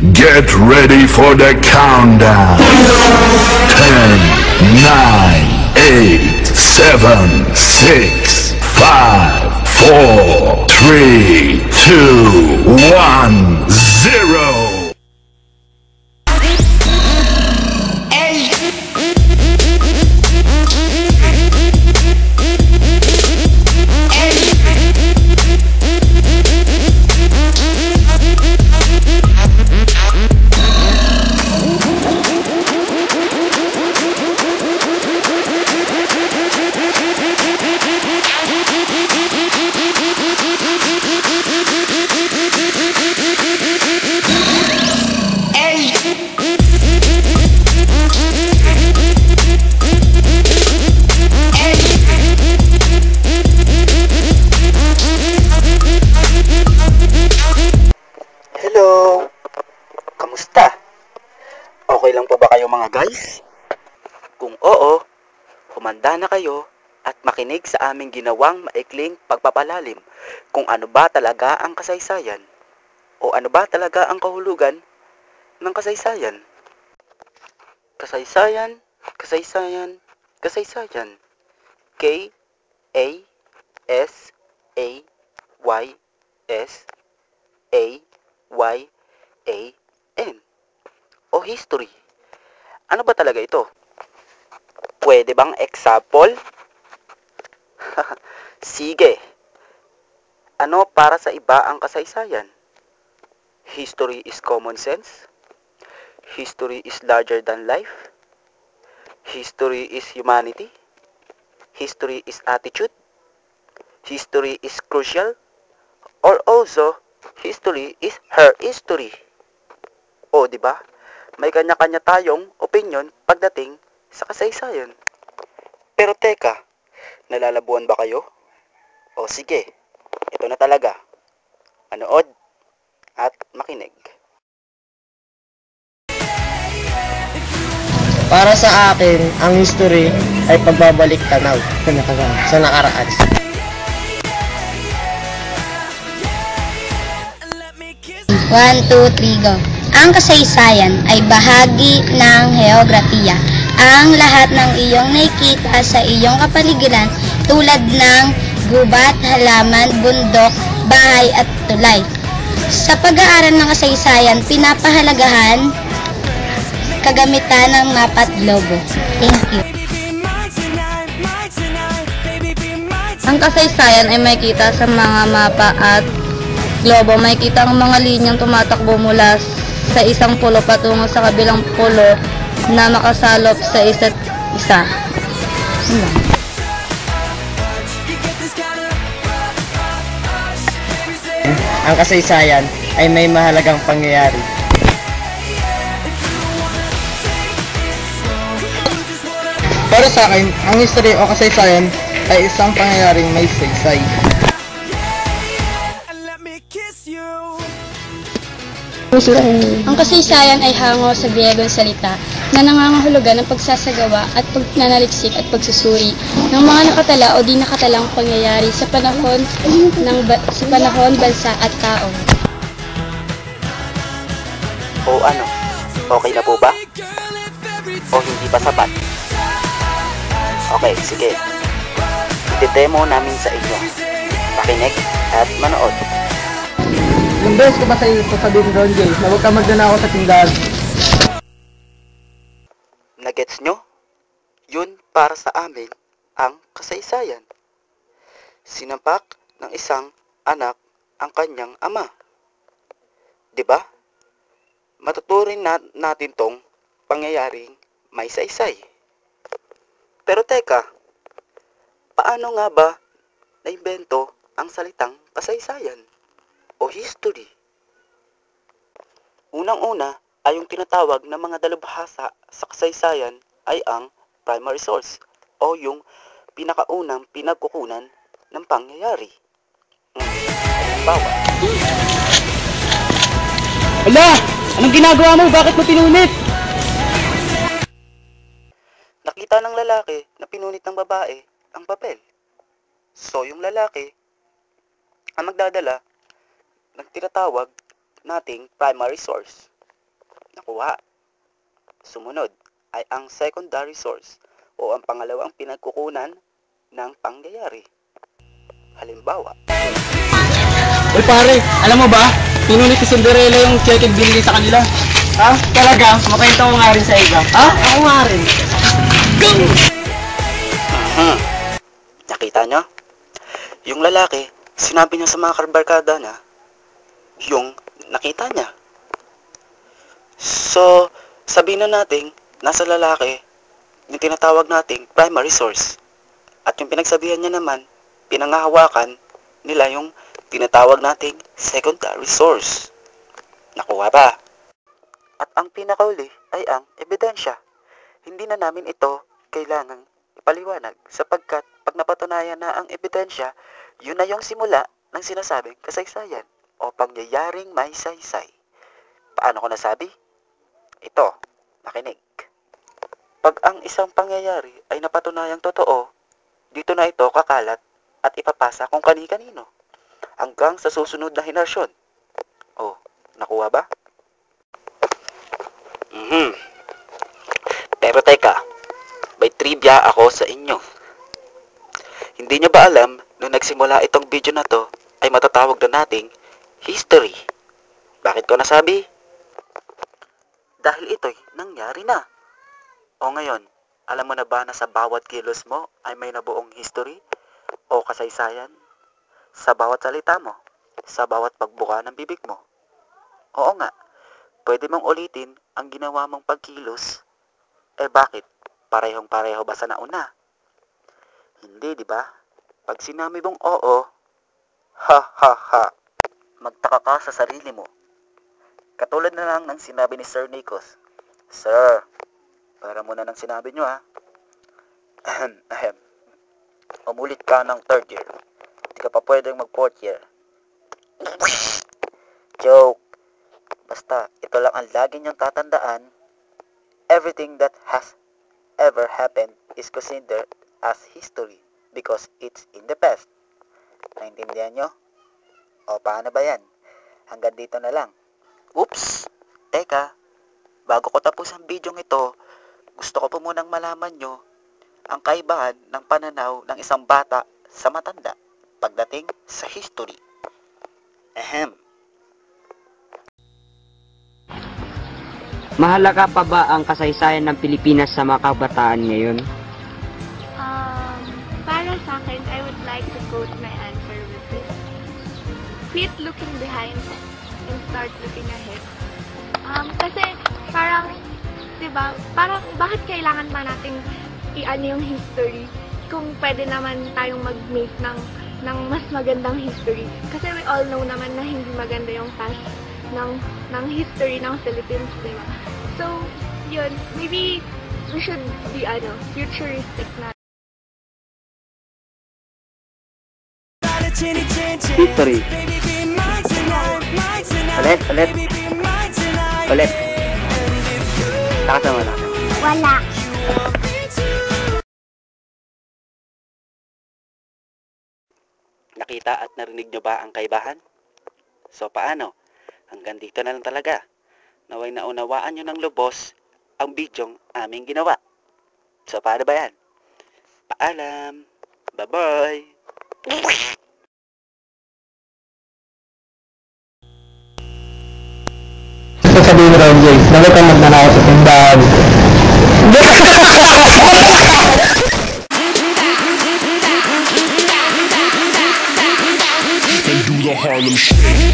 Get ready for the countdown. 10, 9, 8, 7, 6, 5, 4, 3, 2, 1, 0. Mga guys? Kung oo, humanda na kayo at makinig sa aming ginawang maikling pagpapalalim kung ano ba talaga ang kasaysayan o ano ba talaga ang kahulugan ng kasaysayan. Kasaysayan, kasaysayan, kasaysayan. K A S A Y S A Y A N o history. Ano ba talaga ito? Pwede bang example? Sige. Ano para sa iba ang kasaysayan? History is common sense. History is larger than life. History is humanity. History is attitude. History is crucial. Or also, history is her history. O, di ba? May kanya-kanya tayong opinion pagdating sa kasaysayan. Pero teka, nalalabuan ba kayo? O sige, ito na talaga. Manood at makinig. Para sa akin, ang history ay pagbabalik tanaw sa nakaraan. One, two, three, go. Ang kasaysayan ay bahagi ng heografiya. Ang lahat ng iyong nakikita sa iyong kapaligiran tulad ng gubat, halaman, bundok, bahay at tulay. Sa pag-aaral ng kasaysayan, pinapahalagahan kagamitan ng mapa at globo. Thank you. Ang kasaysayan ay makikita sa mga mapa at globo. Makikita ang mga linyang tumatakbo mula sa isang pulo patungo sa kabilang pulo na makasalop sa isa't isa. Lang. Ang kasaysayan ay may mahalagang pangyayari. Para sa akin, ang history o kasaysayan ay isang pangyayaring may saysay. Ang kasaysayan ay hango sa biyegong salita na nangangahulugan ng pagsasagawa at pagnanaliksik at pagsusuri ng mga nakatala o di nakatalang pangyayari sa panahon ng ba- sa panahon, bansa at tao. O ano? Okay na po ba? O hindi pa sapat? Okay, sige. Ite-demo namin sa inyo. Makinig at manood. Yung beses ko ba sa iyo sasabihin Ron J, na huwag ka magnanakaw sa tindahan. Nagets nyo? Yun para sa amin ang kasaysayan. Sinampak ng isang anak ang kanyang ama. 'Di ba? Matuturin na natin tong pangyayaring may saysay. Pero teka, paano nga ba naimbento ang salitang kasaysayan o history? Unang-una ay yung tinatawag na mga dalubhasa sa kasaysayan ay ang primary source o yung pinakaunang pinagkukunan ng pangyayari. Halimbawa, Ala! Anong ginagawa mo? Bakit mo pinunit? nakita ng lalaki na pinunit ng babae ang papel. So, yung lalaki ang magdadala ng tinatawag nating primary source Nakuha. Sumunod ay ang secondary source o ang pangalawang pinagkukunan ng pangyayari. Halimbawa, Uy pare, alam mo ba? Pinunit si Cinderella yung cheque binili sa kanila. Ha? Talaga? Makwento ko nga rin sa iba. Ha? Ako nga rin. Mhm. Nakita nyo? Yung lalaki, sinabi niya sa mga karbarkada niya, yung nakita niya. So, sabihin na natin, nasa lalaki, yung tinatawag nating primary source. At yung pinagsabihan niya naman, pinangahawakan nila yung tinatawag nating secondary source. Nakuha ba? At ang pinakauli ay ang ebidensya. Hindi na namin ito kailangang ipaliwanag sapagkat pag napatunayan na ang ebidensya, yun na yung simula ng sinasabing kasaysayan o pangyayaring may saysay. Paano ko nasabi? Ito, makinig. Pag ang isang pangyayari ay napatunayang totoo, dito na ito kakalat at ipapasa kung kani-kanino hanggang sa susunod na henerasyon. Oh, nakuha ba? Mhm. Pero teka, may trivia ako sa inyo. Hindi nyo ba alam, nung nagsimula itong video na to, ay matatawag na nating history. Bakit ko nasabi? Dahil ito'y nangyari na. O ngayon, alam mo na ba na sa bawat kilos mo ay may nabuong history o kasaysayan? Sa bawat salita mo, sa bawat pagbuka ng bibig mo. Oo nga, pwede mong ulitin ang ginawa mong pagkilos. Eh bakit? Parehong pareho ba sa nauna? Hindi, di ba? Pag sinabi mong oo, ha ha ha, magtaka ka sa sarili mo. Katulad na lang ng sinabi ni Sir Nikos. Sir, para muna ng sinabi nyo ha. Ahem, ahem. Umulit ka ng third year. Hindi ka pa pwedeng mag fourth year. Joke. Basta, ito lang ang lagi niyong tatandaan. Everything that has ever happened is considered as history because it's in the past. Naintindihan nyo? O paano ba yan? Hanggang dito na lang. Oops! Teka, bago ko tapos ang video ito, gusto ko po munang malaman nyo ang kaibahan ng pananaw ng isang bata sa matanda pagdating sa history. Ahem. Mahalaga pa ba ang kasaysayan ng Pilipinas sa mga kabataan ngayon? Quit looking behind and start looking ahead. Um, kasi parang, di ba, parang bakit kailangan ba nating i-ano yung history kung pwede naman tayong mag-make ng, ng mas magandang history. Kasi we all know naman na hindi maganda yung past ng, ng history ng Philippines, di ba? So, yun, maybe we should be, ano, futuristic na. History. Ulit, ulit. Ulit. Lakas naman natin. Wala. Nakita at narinig nyo ba ang kaibahan? So paano? Hanggang dito na lang talaga. Naway naunawaan nyo ng lubos ang bidyong aming ginawa. So paano ba yan? Paalam! Bye-bye! Sasabihin mo raw, Jace, bakit ka magnanakaw sa tindahan? and do the Harlem Shake.